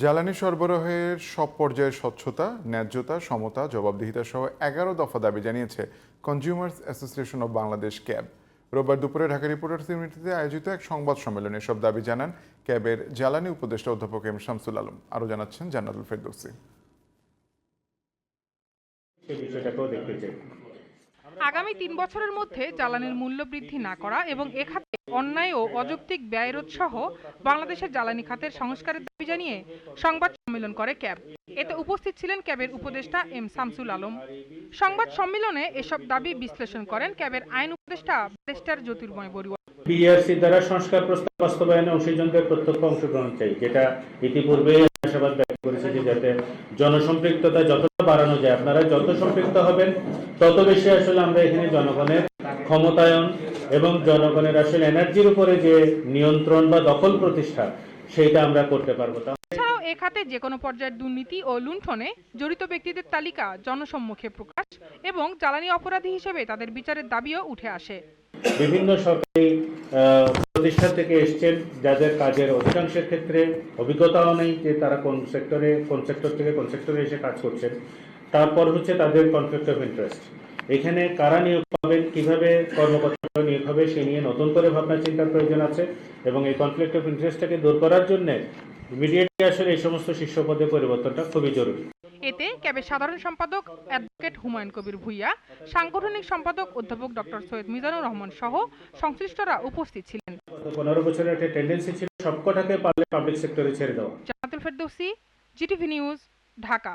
জ্বালানি সরবরাহের সব পর্যায়ে স্বচ্ছতা, ন্যায্যতা, সমতা, জবাবদিহিতা সহ এগারো দফা দাবি জানিয়েছে consumers association of Bangladesh CAB. রোববার দুপুরে ঢাকা রিপোর্টার্স ইউনিটিতে আয়োজিত এক সংবাদ সম্মেলনে সব দাবি জানান ক্যাবের জ্বালানি উপদেষ্টা অধ্যাপক এম শামসুল আলম। আরও জানাচ্ছেন জান্নাতুল ফেরদৌসি। বিষয়টাকেও দেখতে চাই। আগামী তিন বছরের মধ্যে জ্বালানির মূল্য বৃদ্ধি না করা এবং এ খাতে অন্যায় ও অযৌক্তিক ব্যয়রোধ সহ বাংলাদেশের জ্বালানি খাতের সংস্কারের দাবি জানিয়ে সংবাদ সম্মেলন করে ক্যাব। এতে উপস্থিত ছিলেন ক্যাবের উপদেষ্টা এম শামসুল আলম। সংবাদ সম্মেলনে এসব দাবি বিশ্লেষণ করেন ক্যাবের আইন উপদেষ্টা ব্যারিস্টার জ্যোতির্ময় বড়ুয়া। বিআরসি দ্বারা সংস্কার প্রস্তাব বাস্তবায়নে অংশীজনদের প্রত্যক্ষ অংশগ্রহণ চাই, যেটা ইতিপূর্বে আশাবাদ যাতে জনসম্পৃক্ততা যতটা বাড়ানো যায়, আপনারা যত সম্পৃক্ত হবেন, তত বেশি আসলে আমরা এখানে জনগণের ক্ষমতায়ন এবং জনগণের আসলে এনার্জির উপরে যে নিয়ন্ত্রণ বা দখল প্রতিষ্ঠা সেইটা আমরা করতে পারব। এ খাতে যে কোনো পর্যায়ের দুর্নীতি ও লুণ্ঠনে জড়িত ব্যক্তিদের তালিকা জনসম্মুখে প্রকাশ এবং জ্বালানি অপরাধী হিসেবে তাদের বিচারের দাবিও উঠে আসে। বিভিন্ন সরকারি প্রতিষ্ঠান থেকে এসছেন যাদের কাজের অধিকাংশের ক্ষেত্রে অভিজ্ঞতাও নেই যে তারা কোন সেক্টরে, কোন সেক্টর থেকে কোন সেক্টরে এসে কাজ করছেন। তারপর হচ্ছে তাদের কনফ্লিক্ট অফ ইন্টারেস্ট এখানে কারা নিয়োগ পাবেন, কীভাবে কর্মকর্তা নিয়োগ হবে, সে নিয়ে নতুন করে ভাবনা চিন্তার প্রয়োজন আছে এবং এই কনফ্লিক্ট অফ ইন্টারেস্টটাকে দূর করার জন্য ইমিডিয়েটলি আসলে এই সমস্ত শীর্ষ পদে পরিবর্তনটা খুবই জরুরি। এতে ক্যাবের সাধারণ সম্পাদক অ্যাডভোকেট হুমায়ুন কবির ভুইয়া সাংগঠনিক সম্পাদক অধ্যাপক ডক্টর সৈয়দ মিজানুর রহমান সহ সংশ্লিষ্টরা উপস্থিত ছিলেন। পনেরো বছরের একটা টেন্ডেন্সি ছিল সবকটাকে পারলে পাবলিক সেক্টরে ছেড়ে দেওয়া। Ferdousi GTV news Dhaka.